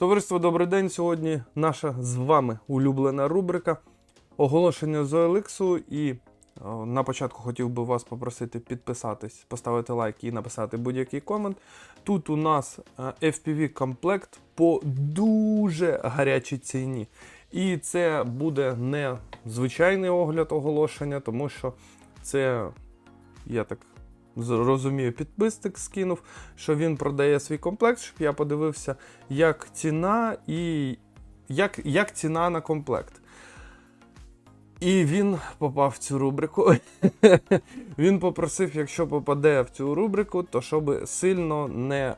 Товариство, добрий день. Сьогодні наша з вами улюблена рубрика оголошення з OLX. І о, на початку хотів би вас попросити підписатись, поставити лайк і написати будь-який комент. Тут у нас е, FPV комплект по дуже гарячій ціні. І це буде не звичайний огляд оголошення, тому що це, я так розумію, підписник скинув, що він продає свій комплект, щоб я подивився, як ціна і як, як ціна на комплект. І він попав в цю рубрику. він попросив, якщо попаде в цю рубрику, то щоб сильно не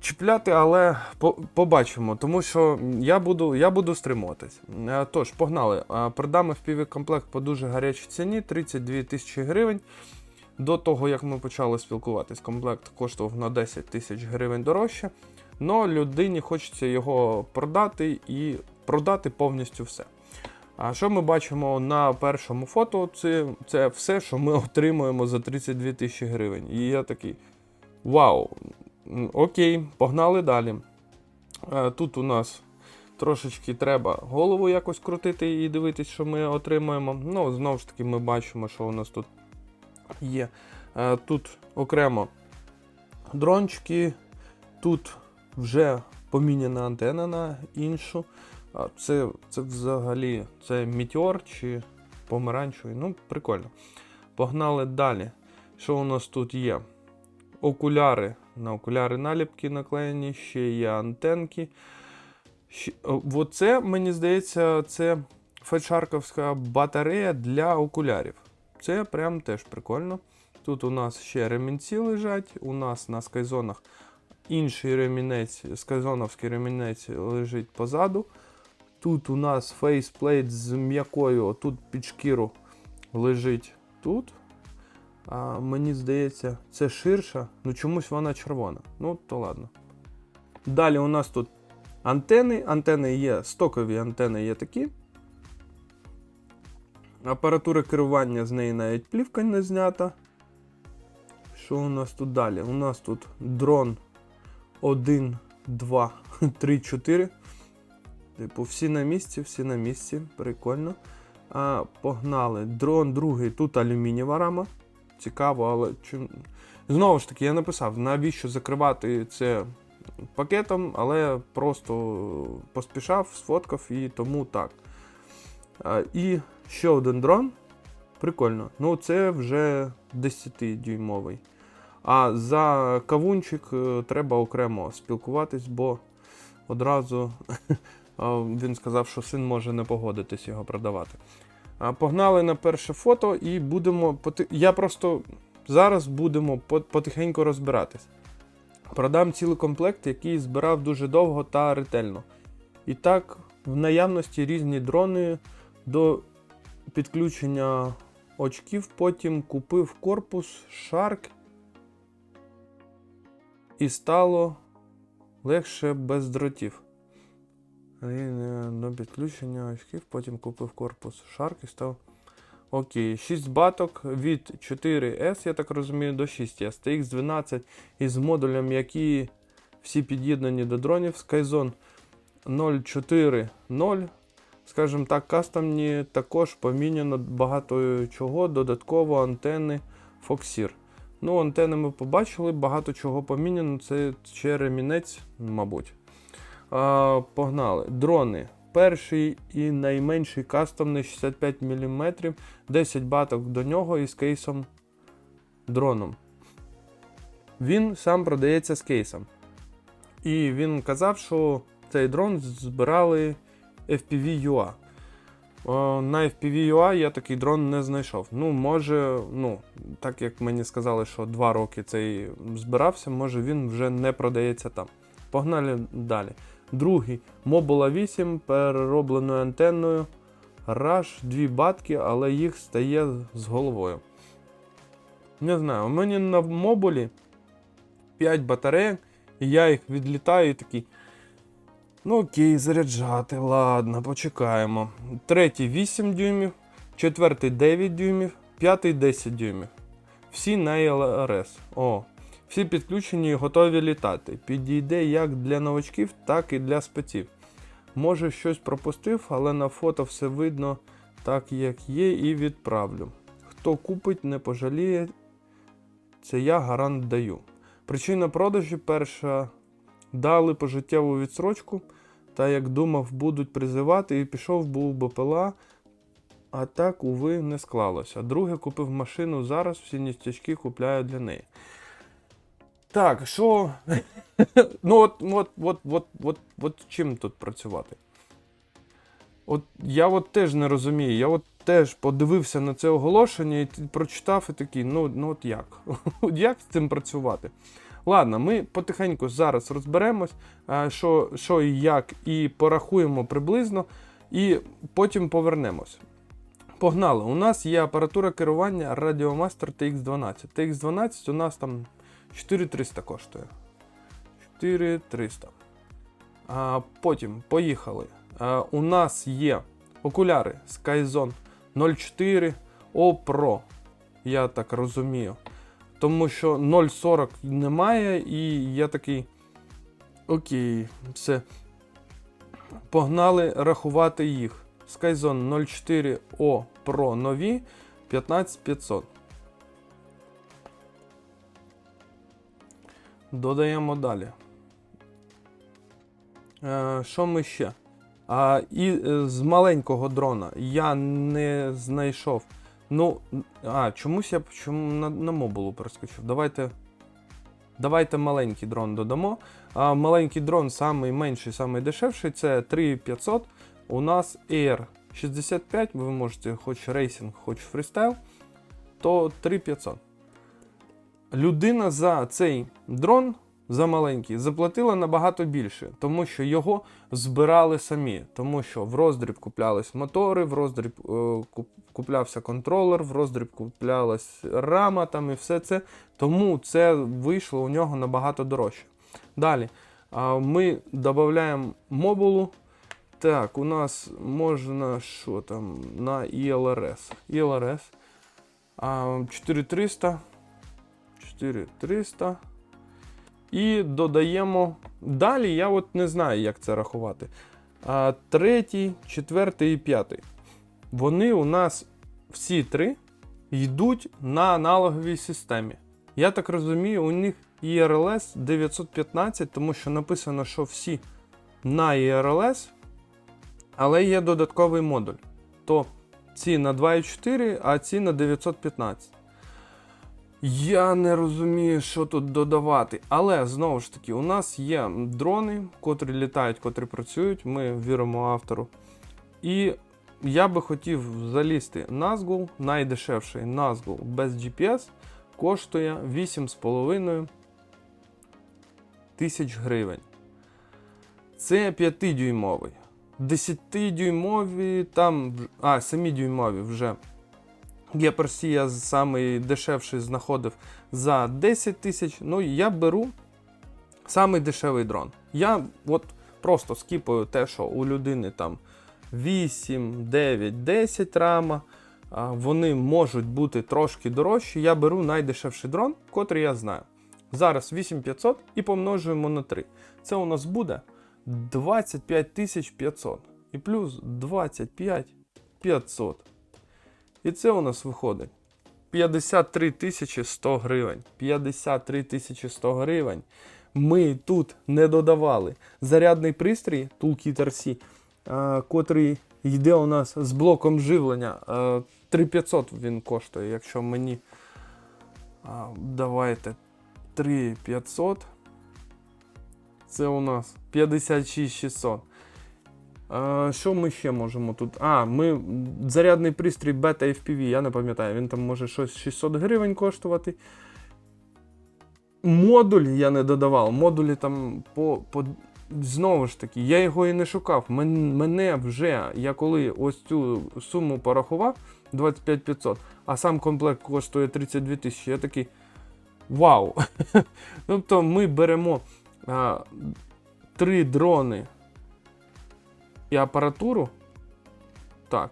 чіпляти, але побачимо, тому що я буду, я буду стримуватись. Е, Тож, погнали. Е, Продам FPV комплект по дуже гарячій ціні 32 тисячі гривень. До того, як ми почали спілкуватись, комплект коштував на 10 тисяч гривень дорожче. Но людині хочеться його продати і продати повністю все. А що ми бачимо на першому фото? Це, це все, що ми отримуємо за 32 тисячі гривень. І я такий. Вау! Окей, погнали далі. Е, Тут у нас трошечки треба голову якось крутити і дивитись, що ми отримуємо. Ну, знову ж таки, ми бачимо, що у нас тут є. Е, Тут окремо дрончики, тут вже поміняна антенна на іншу. Це, це взагалі це мітеор чи помаранчевий. Ну, прикольно. Погнали далі. Що у нас тут є? Окуляри. На окуляри наліпки наклеєні, ще є антенки. Ще... Оце, мені здається, це фетшарковська батарея для окулярів. Це прям теж прикольно. Тут у нас ще ремінці лежать. У нас на скайзонах інший ремінець, скайзоновський ремінець лежить позаду. Тут у нас фейсплейт з м'якою, тут під шкіру лежить тут. А мені здається, це ширша, ну чомусь вона червона. Ну, то ладно. Далі у нас тут антени. Антени є, стокові антени є такі. Апаратура керування з неї навіть плівка не знята. Що у нас тут далі? У нас тут дрон 1, 2, 3, 4. Типу, всі на місці, всі на місці. Прикольно. А, погнали. Дрон другий, тут алюмінієва рама. Цікаво, але чим. Знову ж таки, я написав, навіщо закривати це пакетом, але просто поспішав, сфоткав і тому так. А, і ще один дрон. Прикольно. Ну, це вже 10-дюймовий. А за кавунчик е, треба окремо спілкуватись, бо одразу він сказав, що син може не погодитись його продавати. Погнали на перше фото і будемо. Я просто зараз будемо потихеньку розбиратись. Продам цілий комплект, який збирав дуже довго та ретельно. І так, в наявності різні дрони до підключення очків, потім купив корпус Shark і стало легше без дротів. І, е, До підключення очків, потім купив корпус Shark і став. Окей, 6 баток від 4S, я так розумію, до 6S. TX12 із модулем, які всі під'єднані до дронів. Skyzone 040. Скажімо так, кастомні також поміняно багато чого, додатково антени Foxir. Ну, антени ми побачили, багато чого поміняно. Це ще ремінець, мабуть. А, погнали. Дрони. Перший і найменший кастомний 65 мм, 10 баток до нього із кейсом дроном. Він сам продається з кейсом. І він казав, що цей дрон збирали FPV-UA. На FPV-UA я такий дрон не знайшов. Ну, може, ну, так як мені сказали, що 2 роки цей збирався, може він вже не продається там. Погнали далі. Другий Mobula 8 переробленою антенною. Раш, дві батки, але їх стає з головою. Не знаю, у мене на мобулі 5 батарейок, і я їх відлітаю і такий. Ну окей, заряджати, ладно, почекаємо. Третій 8 дюймів, четвертий 9 дюймів, п'ятий 10 дюймів. Всі на LRS. О, Всі підключені і готові літати. Підійде як для новачків, так і для спеців. Може, щось пропустив, але на фото все видно так, як є, і відправлю. Хто купить, не пожаліє, це я гарант даю. Причина продажі перша дали пожиттєву відсрочку, та як думав, будуть призивати, і пішов був БПЛА, а так, уви, не склалося. Друге купив машину, зараз всі ніштячки купляю для неї. Так, що. ну, от, от, от, от, от, от чим тут працювати? От я от теж не розумію. Я от теж подивився на це оголошення і прочитав і такий, ну, ну от як? От як з цим працювати? Ладно, ми потихеньку зараз розберемось, що, що і як, і порахуємо приблизно, і потім повернемось. Погнали. У нас є апаратура керування Radiomaster TX12. TX12 у нас там 4300 коштує. 4300. А, потім поїхали. А, у нас є окуляри Skyzone 04 O Pro. Я так розумію. Тому що 0.40 немає, і я такий. Окей, все. Погнали рахувати їх. Skyzone 04 O Pro нові 15500. Додаємо далі. Е, що ми ще? А, і е, з маленького дрона я не знайшов. Ну, а, чомусь я чому на, на мобулу перескочив. Давайте. Давайте маленький дрон додамо. А маленький дрон, самий менший, самий дешевший, це 3500. У нас Air 65, ви можете хоч рейсинг, хоч фрістайл, то 3500. Людина за цей дрон за маленький заплатила набагато більше, тому що його збирали самі. Тому що в роздріб куплялись мотори, в роздріб е, куплявся контролер, в роздріб куплялась рама там і все це. Тому це вийшло у нього набагато дорожче. Далі ми додаємо мобулу. Так, у нас можна що там на. ILRS. А, 4300. 4300. І додаємо. Далі я от не знаю, як це рахувати. А, третій, четвертий і п'ятий. Вони у нас всі три йдуть на аналоговій системі. Я так розумію, у них IRLS 915, тому що написано, що всі на IRLS, але є додатковий модуль. То ці на 2,4, а ці на 915. Я не розумію, що тут додавати. Але знову ж таки, у нас є дрони, котрі літають, котрі працюють. Ми віримо автору. І я би хотів залізти Nazgul, найдешевший Nazgul без GPS коштує 8,5 тисяч гривень. Це 5-дюймовий. 10-дюймові, там, а, 7-дюймові вже. Я самий дешевший знаходив за 10 тисяч. Ну, я беру самий дешевий дрон. Я от просто скіпаю те, що у людини там 8, 9, 10 рама. Вони можуть бути трошки дорожчі. Я беру найдешевший дрон, котрий я знаю. Зараз 8500 і помножуємо на 3. Це у нас буде 25 500. І плюс 25 500. І це у нас виходить 53 тисячі 100 гривень. 53 тисячі 100 гривень. Ми тут не додавали зарядний пристрій Toolkit RC, е, котрий йде у нас з блоком живлення. Е, 3500 він коштує, якщо мені. А, давайте 3500. Це у нас 56600. А, що ми ще можемо тут? А, ми зарядний пристрій Beta FPV, я не пам'ятаю, він там може щось 600 гривень коштувати. Модуль я не додавав. Модулі там по, по. Знову ж таки, я його і не шукав. Мен- Мене вже, я коли ось цю суму порахував 25 500, а сам комплект коштує 32 тисячі, я такий. Вау! тобто ми беремо а, три дрони і апаратуру. Так.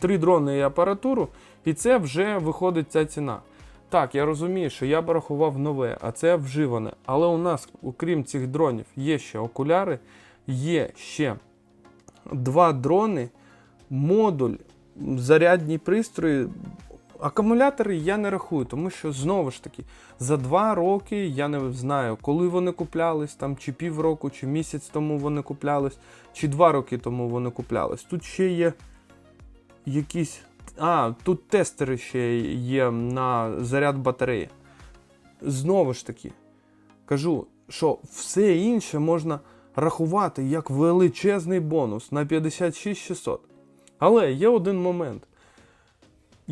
Три дрони і апаратуру, і це вже виходить ця ціна. так, я розумію, що я б рахував нове, а це вживане. Але у нас, окрім цих дронів, є ще окуляри, є ще два дрони, модуль, зарядні пристрої. Акумулятори я не рахую, тому що знову ж таки за два роки я не знаю, коли вони куплялись, там чи півроку, чи місяць тому вони куплялись, чи два роки тому вони куплялись. Тут ще є якісь. А, тут тестери ще є на заряд батареї. Знову ж таки, кажу, що все інше можна рахувати як величезний бонус на 56600. Але є один момент.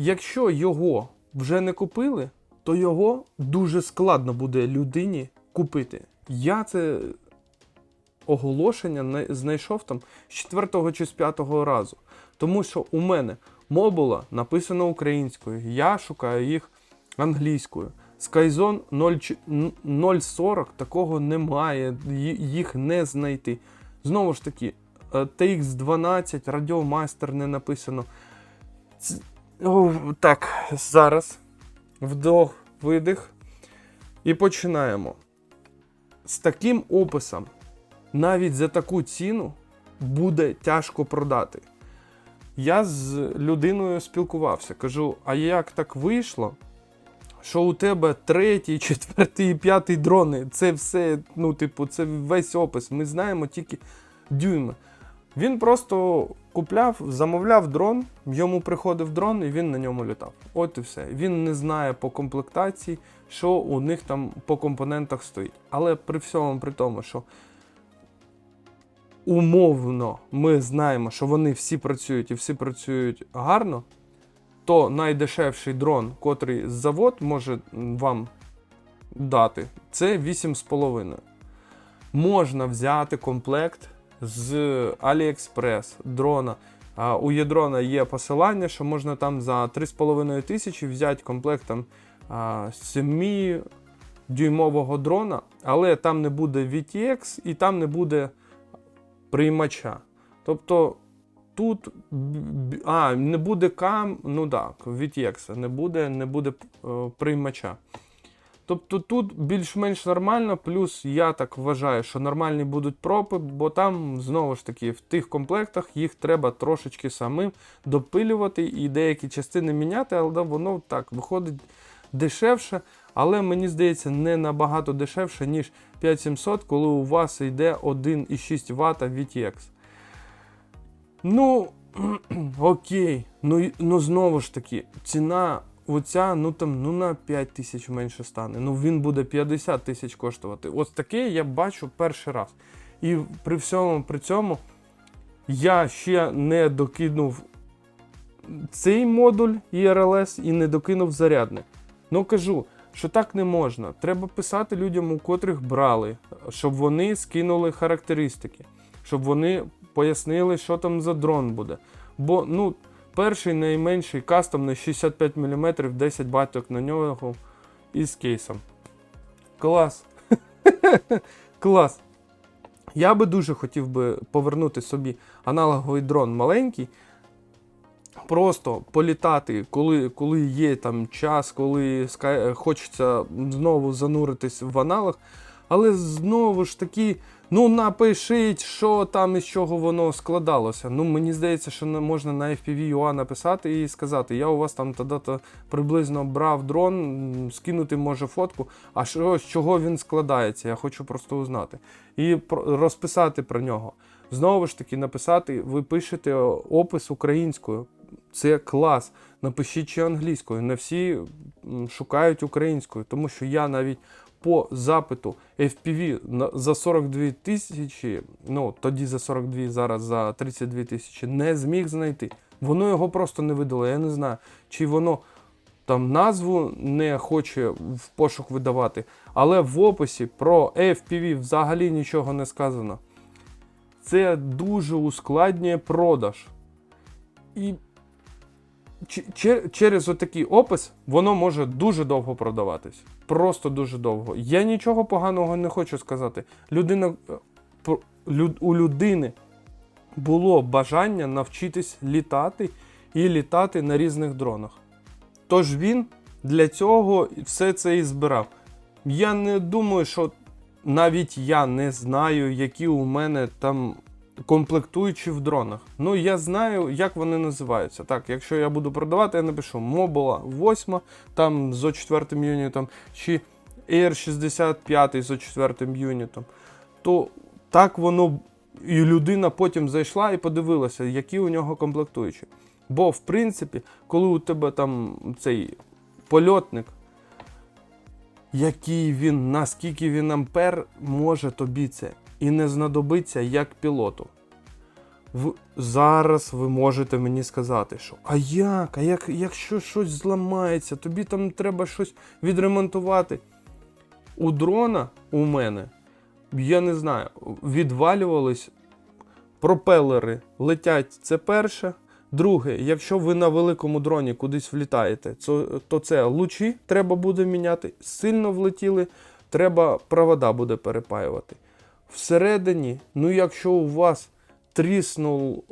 Якщо його вже не купили, то його дуже складно буде людині купити. Я це оголошення знайшов там з 4 чи з 5 разу. Тому що у мене мобула написано українською, я шукаю їх англійською. Skyzone 040 такого немає, їх не знайти. Знову ж таки, е, TX12, Radiomaster не написано. Ц- так, зараз вдох, видих. І починаємо. З таким описом, навіть за таку ціну, буде тяжко продати. Я з людиною спілкувався, кажу: а як так вийшло? Що у тебе третій, четвертий п'ятий дрони, це все, ну, типу, це весь опис. Ми знаємо тільки дюйми. Він просто купляв, замовляв дрон, йому приходив дрон, і він на ньому літав. От і все. Він не знає по комплектації, що у них там по компонентах стоїть. Але при всьому при тому, що умовно ми знаємо, що вони всі працюють і всі працюють гарно, то найдешевший дрон, котрий завод може вам дати, це 8,5. Можна взяти комплект з AliExpress дрона. У Єдрона є посилання, що можна там за 3,5 тисячі взяти комплект там 7-дюймового дрона, але там не буде VTX і там не буде приймача. Тобто тут а, не буде кам, ну так, VTX, не буде, не буде е, приймача. Тобто тут більш-менш нормально, плюс я так вважаю, що нормальні будуть пропи, бо там знову ж таки в тих комплектах їх треба трошечки самим допилювати і деякі частини міняти, але воно так виходить дешевше. Але мені здається, не набагато дешевше, ніж 5700, коли у вас йде 1,6 Вт VTX. Ну, окей. Ну, ну знову ж таки, ціна оця, ну там ну на 5 тисяч менше стане. Ну він буде 50 тисяч коштувати. Ось таке я бачу перший раз. І при всьому при цьому я ще не докинув цей модуль ERLS і не докинув зарядник. Ну кажу, що так не можна. Треба писати людям, у котрих брали, щоб вони скинули характеристики, щоб вони пояснили, що там за дрон буде. Бо ну, перший найменший кастомний 65 мм, 10 баток на нього із кейсом. Клас. Клас. Я би дуже хотів би повернути собі аналоговий дрон маленький. Просто політати, коли, коли є там час, коли хочеться знову зануритись в аналог. Але знову ж таки, ну напишіть, що там із чого воно складалося. Ну мені здається, що можна на FPV.ua написати і сказати, я у вас там тоді-то приблизно брав дрон, скинути може фотку, а що, з чого він складається, я хочу просто узнати. І розписати про нього. Знову ж таки, написати, ви пишете опис українською. Це клас. Напишіть ще англійською. Не всі шукають українською, тому що я навіть по запиту FPV за 42 тисячі, ну тоді за 42, зараз за 32 тисячі, не зміг знайти. Воно його просто не видало. Я не знаю, чи воно там назву не хоче в пошук видавати, але в описі про FPV взагалі нічого не сказано. Це дуже ускладнює продаж. І через отакий опис воно може дуже довго продаватись. Просто дуже довго. Я нічого поганого не хочу сказати. Людина, е, у людини було бажання навчитись літати і літати на різних дронах. Тож він для цього все це і збирав. Я не думаю, що навіть я не знаю, які у мене там комплектуючі в дронах. Ну, я знаю, як вони називаються. Так, якщо я буду продавати, я напишу Мобола 8, там з 4 юнітом, чи Air 65 з 4 юнітом. То так воно і людина потім зайшла і подивилася, які у нього комплектуючі. Бо, в принципі, коли у тебе там цей польотник, який він, наскільки він ампер може тобі це і не знадобиться як пілоту. В, зараз ви можете мені сказати, що а як? А як, якщо щось зламається, тобі там треба щось відремонтувати. У дрона у мене, я не знаю, відвалювались пропелери летять це перше. Друге, якщо ви на великому дроні кудись влітаєте, то, це лучі треба буде міняти. Сильно влетіли, треба провода буде перепаювати. Всередині, ну якщо у вас тріснув,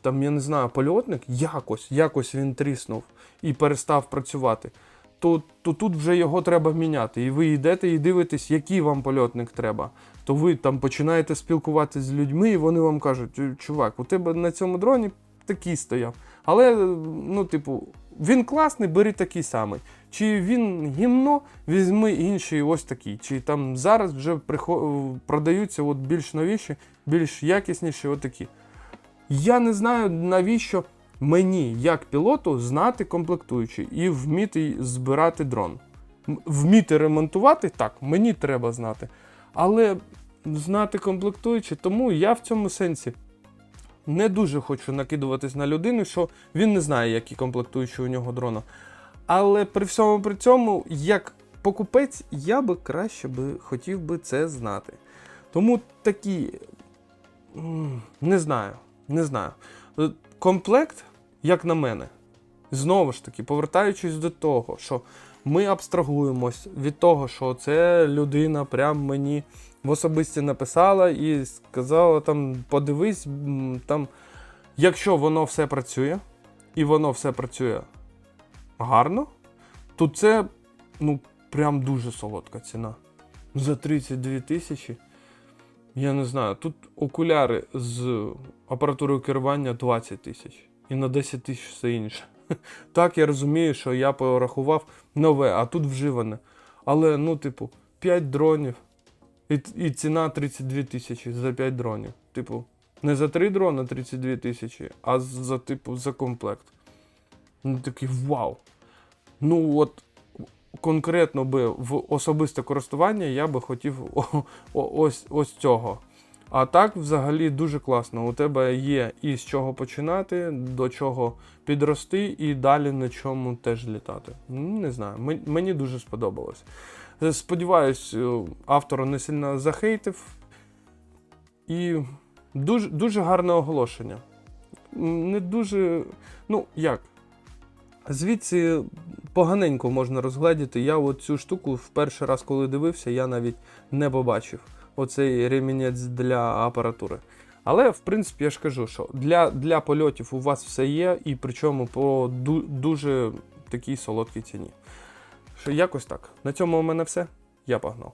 там, я не знаю, польотник, якось, якось він тріснув і перестав працювати, то, то тут вже його треба міняти. І ви йдете і дивитесь, який вам польотник треба. То ви там починаєте спілкуватися з людьми, і вони вам кажуть, чувак, у тебе на цьому дроні такий стояв. Але, ну, типу, він класний, бери такий самий. Чи він гімно, візьми інший ось такий. Чи там зараз вже продаються от більш новіші, більш якісніші отакі. Я не знаю, навіщо мені, як пілоту, знати комплектуючі і вміти збирати дрон. Вміти ремонтувати, так, мені треба знати. Але знати комплектуючі, тому я в цьому сенсі не дуже хочу накидуватись на людину, що він не знає, які комплектуючі у нього дрона. Але при всьому при цьому, як покупець, я би краще би хотів би це знати. Тому такі. Не знаю, не знаю. Е, Комплект, як на мене, знову ж таки, повертаючись до того, що ми абстрагуємось від того, що це людина прям мені в особисті написала і сказала там: подивись, там, якщо воно все працює, і воно все працює гарно, то це ну, прям дуже солодка ціна. За 32 тисячі. Я не знаю, тут окуляри з апаратурою керування 20 тисяч. І на 10 тисяч все інше. Так, я розумію, що я порахував нове, а тут вживане. Але, ну, типу, 5 дронів. І, і ціна 32 тисячі за 5 дронів. Типу, не за 3 дрона 32 тисячі, а за, типу, за комплект. Ну, такий вау. Ну, от конкретно би в особисте користування я би хотів о- о- ось, ось цього. А так, взагалі, дуже класно. У тебе є і з чого починати, до чого підрости, і далі на чому теж літати. Не знаю, мені дуже сподобалось. Е, Сподіваюсь, е, автор не сильно захейтив. І дуже, дуже гарне оголошення. Не дуже. Ну, як? Звідси поганенько можна розгледіти. Я от цю штуку в перший раз, коли дивився, я навіть не побачив оцей ремінець для апаратури. Але, в принципі, я ж кажу, що для, для польотів у вас все є, і причому по ду- дуже такій солодкій ціні. Що якось так. На цьому у мене все. Я погнав.